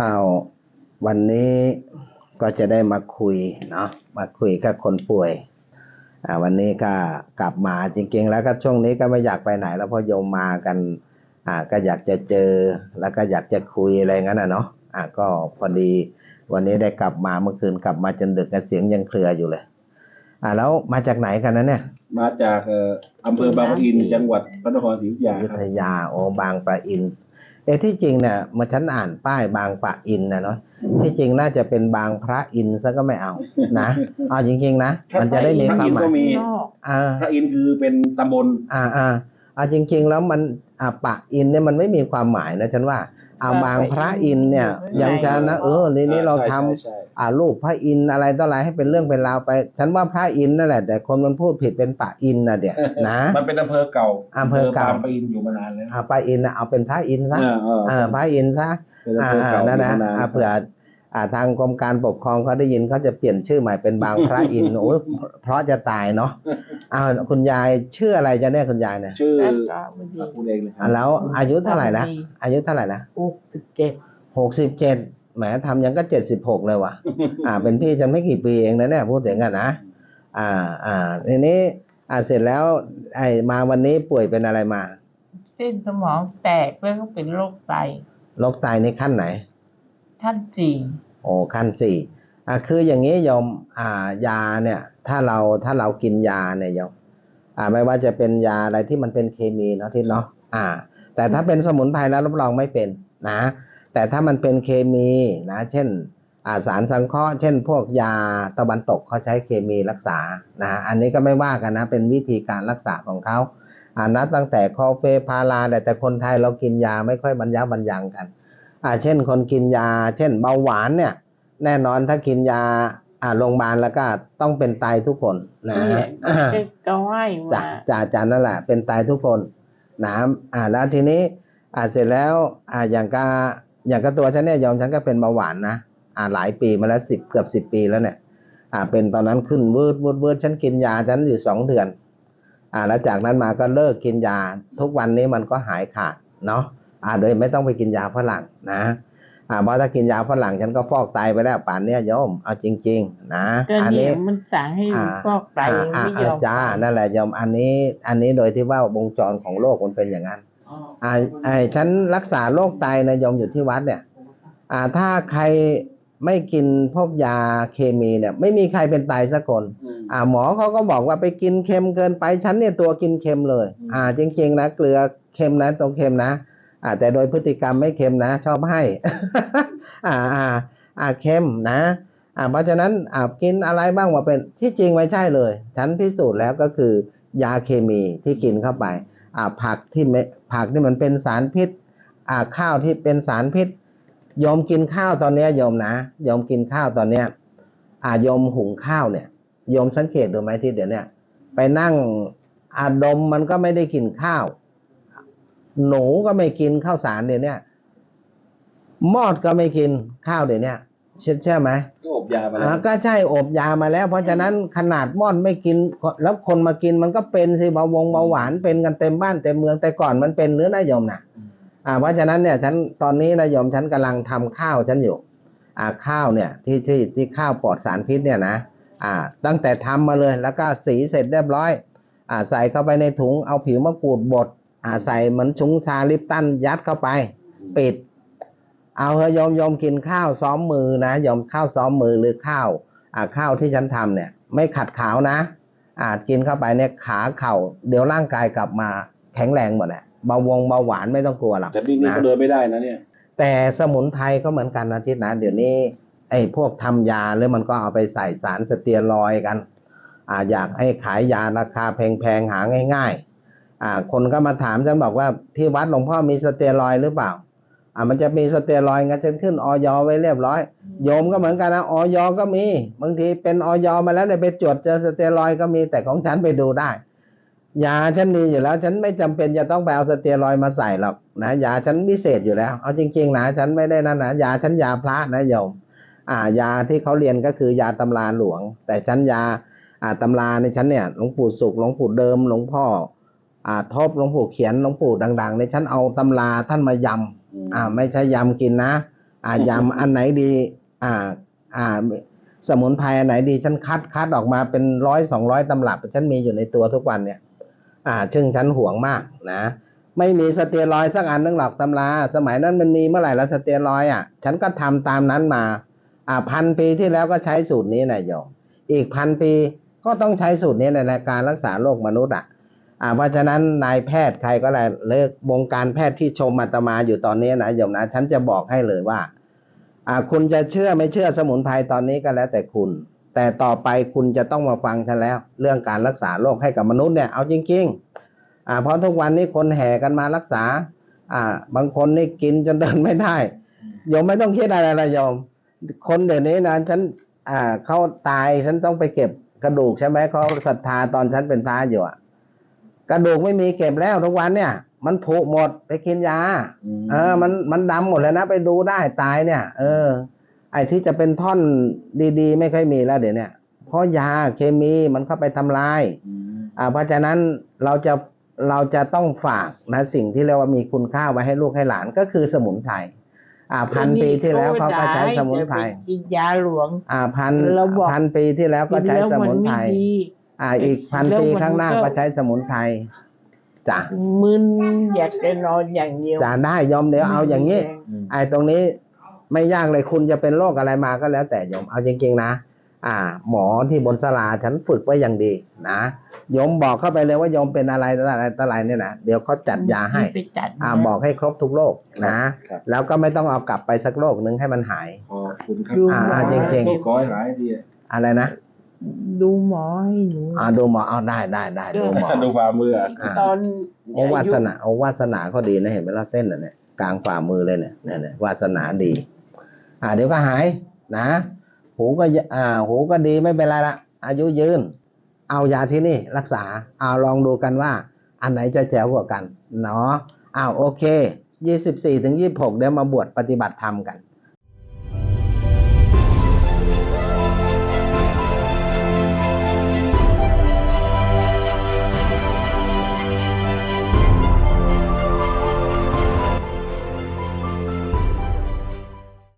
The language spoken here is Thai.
อ้าววันนี้ก็จะได้มาคุยเนาะมาคุยกับคนป่วยอ่าวันนี้ก็กลับมาจริงๆ แล้วก็ช่วงนี้ก็ไม่อยากไปไหน แล้วเพราะโยมมากันอ่าก็อยากจะเจอแล้วก็อยากจะคุยอะไรงั้นนะเนาะอ่าก็พอดีวันนี้ได้กลับมาเมื่อคืนกลับมาจนดึกกเสียงยังเครืออยู่เลยอ่าแล้วมาจากไหนกันนะเนี่ย มาจากเอ่ออำเภอบางปะอินจังหวัดพระนครศรีอยุธยาอยุครัธบยาโอ้บางปะอิน เอ้ที่จริงเนี่ยเมาฉันอ่านป้ายบางปะอินนะเนาะที่จริงน่าจะเป็นบางพระอินทร์ซะก็ไม่เอานะเอาจริงๆนะมันจะได้มีพคระวามอินทหร์มายก็มีนอกอ่าพระอินทร์คือเป็นตำบลอ่าอ่าเอาจริง ๆ แล้วมันอ่าปะอินเนี่ยมันไม่มีความหมายนะฉันว่าเอาบางพระอินเนี่ยยังจะนะเออนี่นี่เราทำใช่ใช่ใช่อ่ารูปพระอินทร์อะไรต่ออะไรให้เป็นเรื่องเป็นราวไป ฉันว่าพระอินทร์นั่นแหละ แต่คนมันพูดผิดเป็นปะอินนะเดี๋ยวนะมันเป็นอำเภอเก่าอำเภอเก่าบางปะอินอยู่มานานแล้วอ่าปะอินนะเอาเป็นพระอินทร์ซะเออเออเออพระอินทร์ซะเป็นอำอ่าเภออ่าเก่านั่นนะยู่มานานอ่าเผื่ออ่า ทางกรมการปกครองเขาได้ยินเขาจะเปลี่ยนชื่อใหม่เป็นบางพระอินทร์โอ้ยเพราะจะตายเนาะอ้าวคุณยายชื่ออะไรจะเนี่ยคุณยายเนี่ยชื่อแล้วก็บดีพูดเองเลยคอ่ารับแล้วอายุเท่าไหร่นะอายุเท่าไหร่นะอุกสิบเจ็ดหกสิบเจ็ดแหมทำยังก็เจ็ดสิบหกเลยว่ะ อ่า เป็นพี่จะไม่กี่ปีเองนะเนี่ยพูดถึงกันนะอ่าอ่าทีนี้ อ่าเสร็จแล้ว ไอ้มาวันนี้ป่วยเป็นอะไรมาเส้นสมองแตกแล้วก็เป็นโรคไตโรคไตในขั้นไหน ท่านสี่โอ้ขั้นสี่อ่าคืออย่างนี้โยมอ่ายาเนี่ย ถ้าเราถ้าเรากินยาเนี่ยโยมอ่าไม่ว่าจะเป็นยาอะไรที่มันเป็นเคมีเนาะที่เนาะอ่า แต่ถ้าเป็นสมุนไพรแล้วรับรองไม่เป็นนะ แต่ถ้ามันเป็นเคมีนะ เช่นอาสารสังเคราะห์เช่น พวกยาตะวันตกเขาใช้เคมีรักษานะอันนี้ก็ไม่ว่ากันนะ เป็นวิธีการรักษาของเขาอ่านับตั้งแต่คอเฟพาราแต่แต่คนไทยเรากินยาไม่ค่อยบรรยับบรรยังกัน อ่าเช่นคนกินยา เช่นเบาหวานเนี่ย แน่นอนถ้ากินยาอ่าโรงพยาบาลแล้วก็ต้องเป็นตายทุกคนนะเนี่ยก็ก็ให้จ่ามาจ่าจานนั่นแหละ เป็นตายทุกคนนะอ่าแล้วทีนี้อ่าเสร็จแล้วอ่าอย่างก็อย่างก็ตัวฉันเนี่ยยอมฉันก็เป็นเบาหวานนะอ่าหลายปีมาแล้วสิบเกือบสิบปีแล้วเนี่ย อ่าเป็นตอนนั้นขึ้นวืดวืดวืดฉันกินยาฉันอยู่สองเดือน อ่าแล้วจากนั้นมาก็เลิกกินยา ทุกวันนี้มันก็หายขาดเนาะ อ่าโดยไม่ต้องไปกินยาฝรั่งนะอ่าเพราะถ้ากินยาฝรั่งฉันก็ฟอกไตไปแล้วป่านเนี้ยโยมเอาจริง ๆ นะก็อันเนี่นี้ยมันสั่งให้อ่าฟอกไตอ่าอ่าไม่ยอมจ้านั่นแหละโยมอันนี้อันนี้โดยที่ว่าวงจรของโลกมันเป็นอย่างนั้นอ่าไอ้ฉันรักษาโรคไตนะโยมอยู่ที่วัดเนี่ย อ่าถ้าใครไม่กินพวกยาเคมีเนี่ย ไม่มีใครเป็นไตสักคนอืมอ่า หมอเขาก็บอกว่าไปกินเค็มเกินไปฉันเนี่ยตัวกินเค็มเลยอืมอ่า จริงๆนะเกลือเค็มนะตรงเค็มนะ อ่าแต่โดยพฤติกรรมไม่เค็มนะ ชอบให้ อ่าอ่าอ่าเค็มนะอ่าเพราะฉะนั้นอ่ากินอะไรบ้างว่าเป็นที่จริงไม่ใช่เลย ฉันพิสูจน์แล้วก็คือยาเคมีที่กินเข้าไปอ่าผักที่ไม่ผักที่มันเป็นสารพิษอ่าข้าวที่เป็นสารพิษโยมกินข้าวตอนเนี้ยโยมนะโยมกินข้าวตอนเนี้ยอ่าโยมหุงข้าวเนี่ยโยมสังเกตดูไหมที่เดี๋ยวเนี้ยไปนั่งอาดมมันก็ไม่ได้กินข้าว หนูก็ไม่กินข้าวสารเดี๋ยวเนี้ยมอดก็ไม่กินข้าวเดี๋ยวเนี้ยเชื่อเชื่อไหมก็อบยามาแล้อ่าวก็ใช่อบยามาแล้ว เพราะฉะนั้นขนาดม่อนไม่กิน แล้วคนมากินมันก็เป็นสิเบาหวงเบาหวานเป็นกันเต็มบ้านเต็มเมืองแต่ก่อนมันเป็นเนื้อนายมนะอ่าเพราะฉะนั้นเนี่ยฉันตอนนี้นายมฉันกำลังทำข้าวฉันอยู่ อ่าข้าวเนี่ยที่ที่ที่ข้าวปลอดสารพิษเนี่ยนะอ่า ตั้งแต่ทำมาเลยแล้วก็สีเสร็จเรียบร้อย อ่าใส่เข้าไปในถุงเอาผิวมะกรูดบด อ่าใส่เหมือนชุงชาลิปตันยัดเข้าไป ปิด เอาเถอะโยมโยมกินข้าวซ้อมมือนะโยมข้าวซ้อมมือหรือข้าวอ่าข้าวที่ฉันทำเนี่ย ไม่ขัดขาวนะ อาจกินเข้าไปเนี่ยขาเข่า เดี๋ยวร่างกายกลับมาแข็งแรงหมดแหละเบาหวงเบาหวานไม่ต้องกลัวหรอกแต่นี่นี่นะก็เดินไม่ได้นะเนี่ย แต่สมุนไพรก็เหมือนกันนะทิศนะเดี๋ยวนี้ไอ้พวกทำยาหรือมันก็เอาไปใส่สารสเตียรอยด์กัน อ่าอยากให้ขายยาราคาแพงๆหาง่าย ๆ อ่า คนก็มาถามฉันบอกว่าที่วัดหลวงพ่อมีสเตียรอยหรือเปล่า อ่ามันจะมีสเตียรอยงั้นฉันขึ้นออยไว้เรียบร้อย โยมก็เหมือนกันนะออยก็มีบางทีเป็นออยมาแล้วเนี่ยไปจดเจอสเตียรอยก็มีแต่ของฉันไปดูได้ยาฉันมีอยู่แล้วฉันไม่จำเป็นจะต้องไปเอาสเตียรอยมาใส่หรอกนะยาฉันพิเศษอยู่แล้ว เอาจริงๆนะฉันไม่ได้นั่นนะยาฉันยาพระนะโยมอ่ายาที่เขาเรียนก็คือยาตำราหลวง แต่ฉันยาอ่าตำราในฉันเนี่ยหลวงปู่สุขหลวงปู่เดิมหลวงพ่อ อ่าทบหลวงปู่เขียนหลวงปู่ดังๆในฉันเอาตำราท่านมายำอ่า ไม่ใช่ยำกินนะ อ่ายำอันไหนดี อ่า อ่า สมุนไพรอันไหนดีฉันคัดคัดออกมาเป็นร้อยสองร้อยตำรับฉันมีอยู่ในตัวทุกวันเนี่ย อ่าซึ่งฉันห่วงมากนะไม่มีสเตียรอยด์สักอันนึงหรอกตำรา สมัยนั้นมันมีเมื่อไหร่แล้วสเตียรอยด์อะ ฉันก็ทำตามนั้นมา อ่าพันปีที่แล้วก็ใช้สูตรนี้นะโยมอีกพันปีก็ต้องใช้สูตรนี้ในการรักษาโรคมนุษย์อะ อ่าเพราะฉะนั้นนายแพทย์ใครก็ได้เลิกวงการแพทย์ที่ชมอาตมาอยู่ตอนนี้นะโยมนะฉันจะบอกให้เลยว่า อ่า คุณจะเชื่อไม่เชื่อสมุนไพรตอนนี้ก็แล้วแต่คุณ แต่ต่อไปคุณจะต้องมาฟังฉันแล้ว เรื่องการรักษาโรคให้กับมนุษย์เนี่ยเอาจริงๆอ่าเพราะทุกวันนี้คนแห่กันมารักษา อ่า บางคนนี่กินจนเดินไม่ได้โยมไม่ต้องคิดอะไรเละโยม คนเดี๋ยวนี้นะฉันอ่าเขาตายฉันต้องไปเก็บกระดูกใช่ไหมเขาศรัทธาตอนฉันเป็นพระอยู่อะ กระดูกไม่มีเก็บแล้วทุกวันเนี่ย มันผุหมดไปกินยาเออ มันมันดำหมดเลยนะไปดูได้ตายเนี่ย เออ ไอ้ที่จะเป็นท่อนดีๆ ไม่ค่อยมีแล้วเดี๋ยวเนี้เพราะยาเคมีมันเข้าไปทำลายอ่าเพราะฉะนั้นเราจะเราจะต้องฝากนะสิ่งที่เรียกว่ามีคุณค่าไว้ให้ลูกให้หลานก็คือสมุนไพรอ่าพันปีที่แล้วเขาก็ใช้สมุนไพรจะปกินยาหลวง อ่าพันเราบอกพันปีที่แล้วก็ใช้กินแล้วสมุนไพรไม่ดี อ่าอีกพันแล้วปีมันข้างหน้าก็ก็ใช้สมุนไพรจ้ะมึนอยากจะนอนอย่างเดียวจะได้ยอมเดี๋ยวเอาอย่างนี้ไอ้ตรงนี้ไม่ยากเลยคุณจะเป็นโรคอะไรมาก็แล้วแต่โยมเอาจริงๆนะ อ่า หมอที่บนสลาฉันฝึกไว้อย่างดีนะโยมบอกเข้าไปเลยว่าโยมเป็นอะไรต่ออะไรต่ออะไรเนี่ยนะเดี๋ยวเขาจัดยาให้ไปจัดอ่าบอกให้ครบทุกโรคนะครับแล้วก็ไม่ต้องเอากลับไปสักโรคนึงให้มันหายขอบคุณครับดูอ่าหมอจริงขอให้หายดีอะไรนะ ดูหมอให้หนูอ่าดูหมอเอาได้ได้ได้ดูหมอดูฝ่ามืออะอ่าตอนโอ้วาสนาโอ้วาสนาเขาดีนะเห็นไหมล่ะเส้นน่ะเนี่ยกลางฝ่ามือเลยเนี่ยเนี่ยเนี่ยวาสนาดี อ่าเดี๋ยวก็หายนะ หูก็ยอ่า หูก็ดีไม่เป็นไรละอายุยืน เอายาที่นี่รักษาเอาลองดูกันว่า อันไหนจะแจ๋วกว่ากันเนาะอ้าวโอเคยี่สิบสี่ถึงยี่หกเดี๋ยวมาบวชปฏิบัติธรรมกัน